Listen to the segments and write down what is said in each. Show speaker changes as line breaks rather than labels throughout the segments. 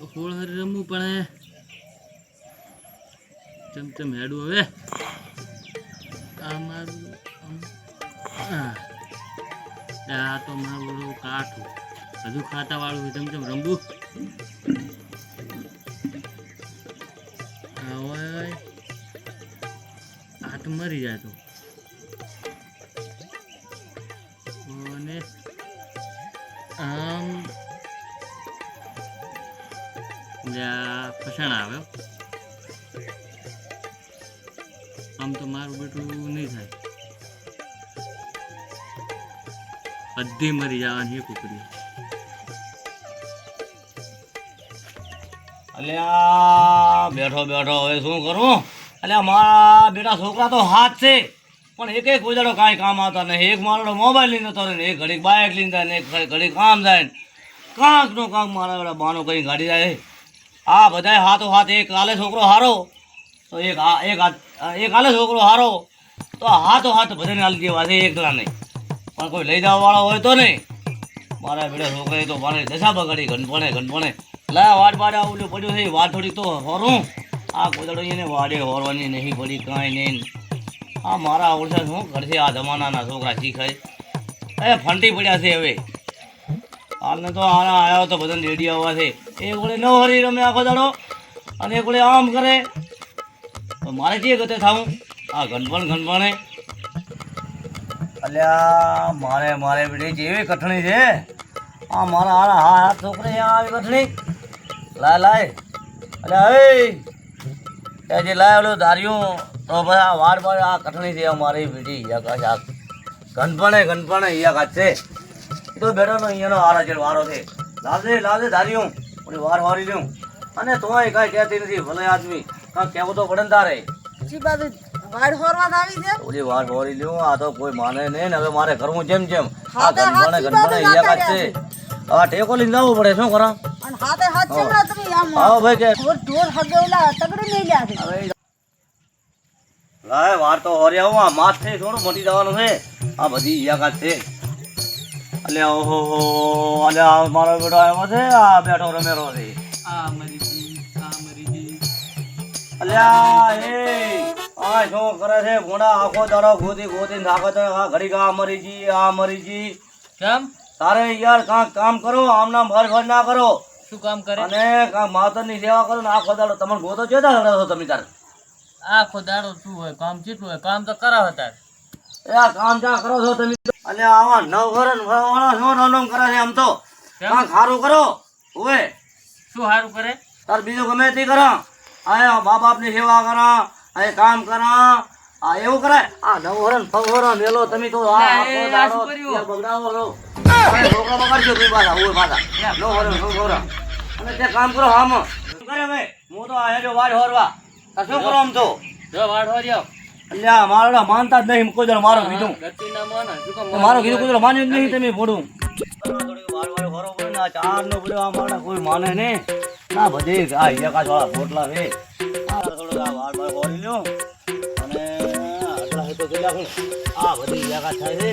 હોળ હરી રમવું પણ ચમ ચમ હેડું હવે. આ મારું આ. તો મારું કાઠું. હજુ ખાતા વાળું ચમ ચમ રમવું. આ તો મરી જાય તો. જ્યાં ફસાણ આવ્યો આમ તો મારું બેટું નહીં થાય. બધી મરી જવાની કુકરી
અલ્યા, બેઠો બેઠો, હવે શું કરું? અલ્યા, મારા બેટા છોકરા તો હાથ છે, પણ એક એક ઉજાડો કાંઈ કામ આવતા નહીં. એક મારો મોબાઈલ લઈને તો ને એક ઘડીક બાઇક લઈને જાય ને, એક ઘડીક કામ જાય કાંક નો કાંક મારા બાનો કઈ ગાડી જાય. આ બધાય હાથો હાથ એક આલે છોકરો હારો, તો એક એક એક આલે છોકરો હારો, તો હાથો હાથ બધાને હાલી દેવા છે એકલા નહીં પણ કોઈ લઈ જવા વાળો હોય તો નહીં. મારા બેટા છોકરાએ તો મારે દશા બગાડી ઘનપણે ઘનપણે લા, વાટ બાડે આવું પડ્યું છે વાત થોડી તો હોરું. આ કોદડો એને વાડે, હોરવાની નહીં પડી કાંઈ નહીં. આ મારા ઓળખા શું કરશે આ જમાનાના છોકરા શીખાય? એ ફંટી પડ્યા છે હવે. હાલને તો આના આવ્યો તો બધાને રેડી આવવા છે. એ ગોળે ન હરી રમે આખો દાડો. અને એ ગોળે આમ કરે. મારે જે ગતે થાવું, આ ઘનપણ ઘનપણે અલ્યા, મારે મારે બેટી, જેવી કઠણી છે. આ મારા હારા હા હા છોકરી આવી કઠણી લાય લાય. અલ્યા એ જે લાય ઓલું ધાર્યું, તો ભાઈ આ વાડ વાડ આ કઠણી છે અમારી બેટી. યાકાશ આ ઘનપણે ઘનપણે યા કાચ છે. તો બેઠો નો અહીંયાનો હારા છે વારો છે. લાવજે લાવજે ધાર્યું. અને વાર વારી લઉં અને તોય કાંઈ કહેતી નથી ભલે આદમી. કાં કહેવું તો પડે ને તારે.
જી બાજુ વાડ હોરવા આવી છે?
ઓલી વાર હોરી લ્યું આ તો કોઈ માને નહીં ને હવે મારે કરવું જેમ જેમ. આ
ઘર
ઘર
હાથ
ગનપણે
સીધા
છે. આ ટેકો લઈને જવું પડે શું કરા?
અને હાથે હાથ ચમડા તમે આમ
આવો ભાઈ કે.
ઢોર ઢોર હગેલા તગડી નહીં લ્યા છે.
લાય વાર તો હોર્યા હું આ માથે થોડું મટી જવાનું છે. આ બધી યાકાત છે અલ્યા ઓહો હો આ મારો બેટો આવ્યો છે આ બેઠો રમેરો છે.
આ મરી ગઈ આ મરી ગઈ
અલ્યા એ આ શું કરે છે ઘોડા આખો દાડો ગોતી ગોતી નાખો તો આ ઘડી આ મરી જી આ મરી જી
કેમ?
તારે યાર કાંક કામ કરો આમના ભર ભર ના કરો.
શું કામ કરે?
અને કાંક માતરની સેવા કરો ને આખો દાડો. તમને ગોતો છો તમે તાર?
આખો દાડો શું હોય કામ કેટલું હોય? કામ તો કરાવ હતા
એ આ કામ ચા કરો છો તમે? અને આવા નવ વરણ વાળા શું રનમ કરે છે આમ તો? કાંક સારું કરો? ઓવે
શું સારું કરે?
તાર બીજું ગમે તે કરો. આ મા બાપની સેવા કરો આ કામ કરો. આ એવું કરે? આ નવ વરણ નવ વરણ મેલો તમે તો આ
લે,
બગડાવો અરે છોકરા બગાડજો તમે પાછા ઓય પાછા. નવ વરણ નવ વરણ અને તે કામ કરો હામ. શું કરે ભાઈ? હું તો આ હેડ્યો વાર હોરવા. શું કરો આમ તો?
જો વાડ હો જાવ
આ મારો માનતા જ નહીં કોઈ મારો કીધું. મારો કીધું કોઈ માન્યું જ નહીં તમે ભોડું ચાર નો પડ્યો આ મારા કોઈ માને ને ના બધી આ એકાચ વાળા ભોટલા આ થોડું આ વાળ ફોડી લ્યો અને આટલા હેતો આ બધી થાય છે.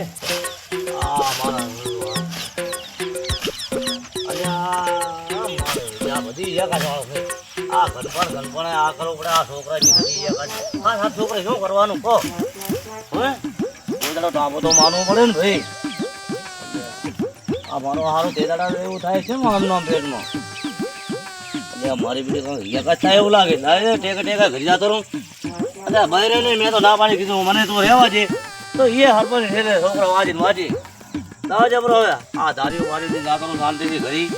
ધાબો તો એવું લાગે. લાગે ટેકા ટેકા ઘરી જતો રહું અને બહેરે મેં તો ના પાડી કીધું. મને તો રહેવા છે તો એ હરપણ છોકરો ના જબરો હવે. આ ધારી વાળી જાતો શાંતિથી ઘરી.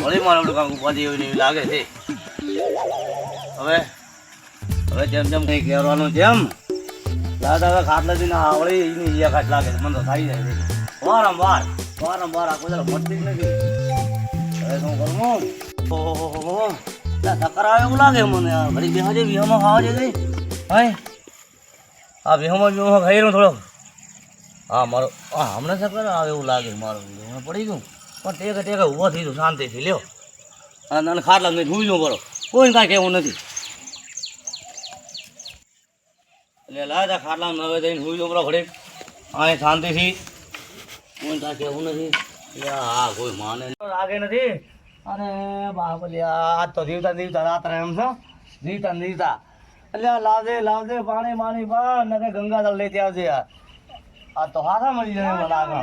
વળી મારો દુકાન ઉપાધિ એવી એવી લાગે છે. હવે હવે જેમ જેમ કંઈ કહેવાનું જેમ દાદા હવે ખાટલા થી ના આવડી, એની જ લાગે મને તો થઈ જાય વારંવાર વારંવાર આખો દાડો મળતી જ નથી. હવે શું કરું ઓહો ચક્કર આવે એવું લાગે મને. યાર ઘડી બેહા છે વિહામાં ખાવા છે ગઈ ભાઈ, આ વિહામાં વિહામાં ખાઈ રહ્યો થોડોક. હા, મારો, હા, હમણાં ચક્કર આવે એવું લાગે મારું. પડી ગયું. પણ ટેકે ટેકે ઊભો થઈ ગયું શાંતિથી લ્યો. અને નાના ખાટલા મેં જોઈ લો કરો કોઈને કાંઈ કહેવું નથી. એટલે લાયા ખાટલા નવે થઈને હુઈ ઉમરો ઘડી અહીં શાંતિથી. કોઈ કાંઈ કહેવું નથી. હા કોઈ માને લાગે નથી? અરે બાપલે આ તો જીવતા જીવતા રાત્રે એમ છો. જીવતા જીવતા. એટલે લાવજે લાવજે પાણી માણી બા નકે ગંગાજળ લેતી આવજે. યાર આ તો હાથા મળી જાય મને લાગે.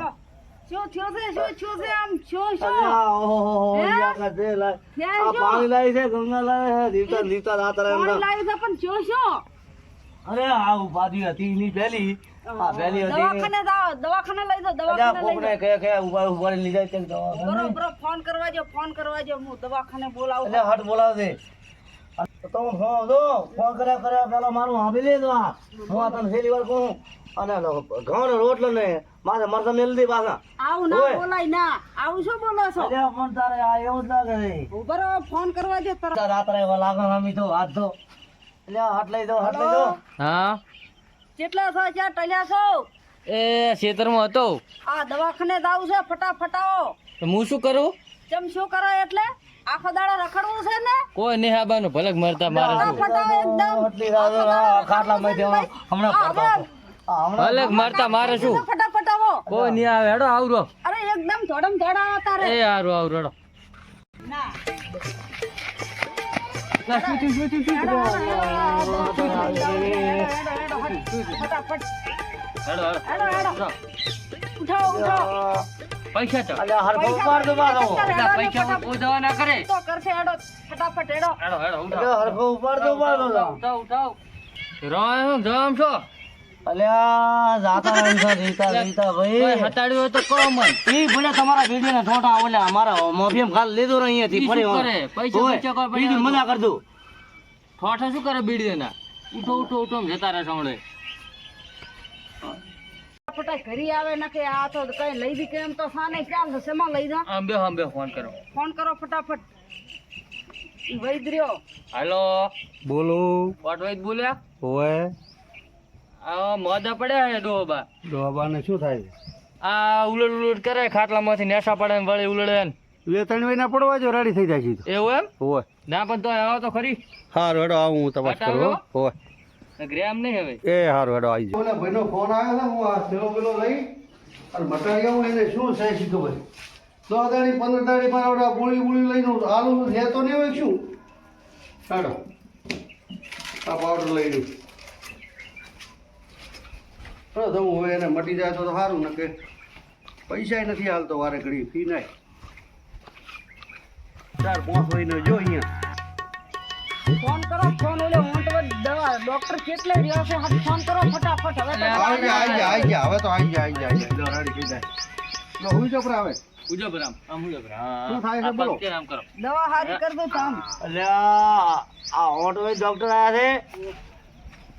શું થયો છે? શું થયું છે આમ? શું શું?
અલ્યા, ઓહોહો,
હે?
યા કા દે લાય. આ પાણી લાવી છે ગંગા લાવે છે જીવતા ને જીવતા રાત્રે એમ
કોણ છે પણ શું શું?
અરે આ ઉપાધિ હતી એની પહેલી. આ પહેલી હતી.
દવાખાને જાઓ દવાખાને લઈ જાઓ દવાખાને લઈ
કોકને
જાઓ.
કહે ઊભા ઊભા લઈ જાય તે દવાખાને.
બરોબર ફોન કરવા જો ફોન કરવા જો હું દવાખાને બોલાવું
એટલે હટ બોલાવજે. તો હું ફોન દો ફોન કર્યા કર્યા પેલા મારું હાંભી લે દો હું આ તને છેલ્લી વાર કહું. અને ઘઉં નો રોટલો ને માથે મરતા મેલ દી પાછા.
આવું ના બોલાય ના. આવું શું બોલો છો?
અલ્યા પણ તારે આ એવું જ લાગે છે.
બરોબર ફોન કરવા દે
તાર રાત્રે એવા લાગે તો હાથ ધો. એટલે હાથ લઈ દો હાથ લઈ દો
હા?
કેટલા છો ક્યાં ટલ્યા છો?
એ ખેતરમાં હતો.
આ દવાખાને જાવું છે ફટાફટ આવો.
હું શું કરું?
ચમ શું કરો એટલે? આખો દાડો રખડવું છે ને?
કોઈ નહીં આબાનું ભલક મરતા મારે
ફટાફટ એકદમ.
ખાટલા માં હમણાં
ભલક મરતા મારે શું
ફટાફટ આવો
કોઈ નહીં આવે હેડો આવરો
અરે એકદમ ધોડમ ધોડા આવતા રે
એ હારું આવરો હેડો
ના
શું થયું, શું થયું, શું થયું?
ફટાફટ
હેડો હેડો
હેડો હેડો ઉઠાવો ઉઠાવો
પૈસા. એટલા પૈસા કોઈ ના કરે
તો કરશે હેડો ફટાફટ હેડો
હેડો હેડો ઉઠાવ
હરખો ઉપાડ દો
ઉઠાવ ઉઠાવ રોય છો
અલ્યા જાતા રહી જીતા ભાઈ.
હટાડ્યું તો કહો
ઈ ભલે તમારા વીડિયો ના ફોટા ઓલા અમારા મોભીમ ખાલી લીધો ને અહીંયાથી ફરી
કરે? પૈસા
ઓય, કર
તો. ઠોઠા શું કરે બીડી દેના ઉઠો ઉઠો ઉઠો જતા રહે સાંભળે
ફટાફટ ઘરી આવે ને કે આ તો કઈ લઈ દી કેમ તો સાને કેમ તો શેમાં લઈ જા
આમ બે ફોન કરો.
ફોન કરો ફટાફટ. ઈ વૈદ્યો.
હાલો.
બોલો.
વાટવાઈ બોલ્યા?
ઓય
આ મોદા પડ્યા હે ડોબા
ડોબાને શું થાય
આ ઉલટ ઉલડ કરે ખાટલામાંથી નેશા પડે ને વળી ઉલડે ને.
ત્રણ મહિના પડવા જો રેડી થઈ જાય છે
એવું એમ?
હોય.
ના પણ તો આવો તો ખરી.
હારું હેડો આવું હું તપાસ કરું હો. ઓય
ગ્રામ નહીં હવે.
એ હારું હેડો આવી
જાય ભાઈનો ફોન આવ્યો ને હું આ થેલો પેલો લઈ અને મટાડી આવું એને શું છે શી ખબર દસ દાડી પંદર દાડી આ ગોળી ગોળી લઈને આલુ લેતો નહીં હોય શું? હેડો આ પાવડર લઈ લઉં ચલો હોય એને મટી જાય તો તો સારું ને કે પૈસા નથી હાલતો વારે ઘડી ફી નાય. ચાર પાંચ વહીને જો અહીંયા.
ફોન કરો ફોન ઓલે ઊંટ દવા ડોક્ટર કેટલે રહ્યો છે હાથ ફોન કરો ફટાફટ હવે તો
આવી જા આવી જા આવી જા હવે તો આવી જા આવી જા આવી જા. લો, થઈ જાય. લો હું ચોપરા આવે
ઉજો બરામ આમ? ઉજો બરામ
શું થાય છે બોલો?
આમ કરો.
દવા હારી કરી દો કામ
અલ્યા આ ઓટોવેજ ડોક્ટર આયા છે.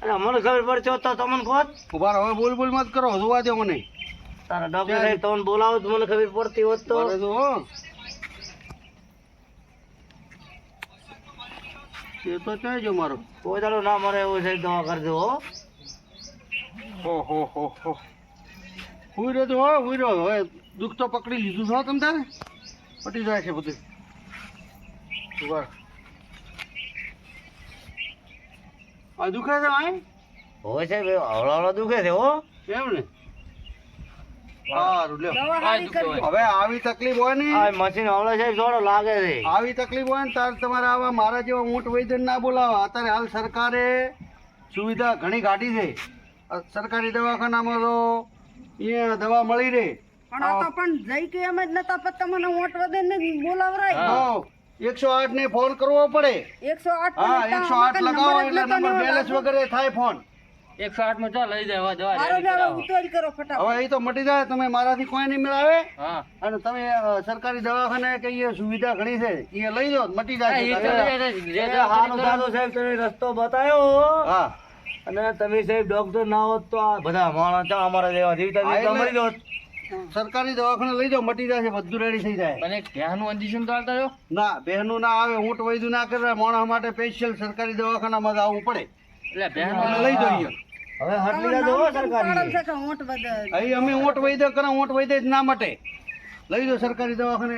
અને મને ખબર પડશે હોત તો તમને કોત
ઊભા હવે બોલ બોલ મત કરો જોવા દો મને.
તારા ડોક્ટર સાહેબ તમને બોલાવો તો મને ખબર પડતી હોત તો.
એ તો ક્યાં જો મારો?
કોઈ દાડો ના મારે એવું સાહેબ દવા કરજો હો.
હો હો હો હો. હુઈ રહ્યો તો હો હુઈ રહ્યો. હવે દુઃખ તો પકડી લીધું છો તમ તારે? પટી જાય છે બધું. ઊભા રહો. આ દુખે છે ભાઈ?
હોય સાહેબ હવળો હવળો દુખે છે હો.
એમ ને સારું લ્યો. હવે આવી તકલીફ હોય ને?
આ મશીન હવળો છે થોડો લાગે છે.
આવી તકલીફ હોય ને તાર તમારે આવા મારા જેવા ઊંટ વૈદ્ય ના બોલાવા. અત્યારે હાલ સરકારે સુવિધા ઘણી કાઢી છે. સરકારી દવાખાનામાં તો અહીંયા દવા મળી રહે.
પણ આ તો પણ જઈ કે એમ જ નતા પણ તમને ઊંટ વધે ને બોલાવરાય
એકસો આઠ ને ફોન કરવો પડે.
એકસો આઠ
હા એકસો આઠ લગાવો એટલે નંબર બેલેન્સ વગેરે થાય ફોન.
એકસો આઠમાં ચાલ લઈ જાય
કરો ફટાફટ.
હવે એ તો મટી જાય તમે મારાથી કોઈ નહીં મેળાવે. અને તમે સરકારી દવાખાને કે એ સુવિધા ઘણી છે એ લઈ લો મટી
હા, એ તો
જાય
દાદો સાહેબ તમે રસ્તો બતાવ્યો
હા.
અને તમે સાહેબ ડોક્ટર ના હોત તો આ બધા માણસ અમારા જેવા જીવતા મરી જોત.
સરકારી દવાખાને લઈ જાઓ મટી જશે બધું રેડી થઈ જાય.
અને ધ્યાનનું અંજીશન તો આવતા
ના બહેનું ના આવે ઊંટ વૈદ્ય ના કરે માણસ માટે સ્પેશિયલ સરકારી દવાખાનામાં જ આવવું પડે.
એટલે બહેનો
અને લઈ જઈએ.
હવે હટલી દાદો સરકારી.
અહીં અમે ઊંટ વૈદ્ય કરે ઊંટ વૈદ્ય જ ના મટે. લઈ જાઓ સરકારી દવાખાને.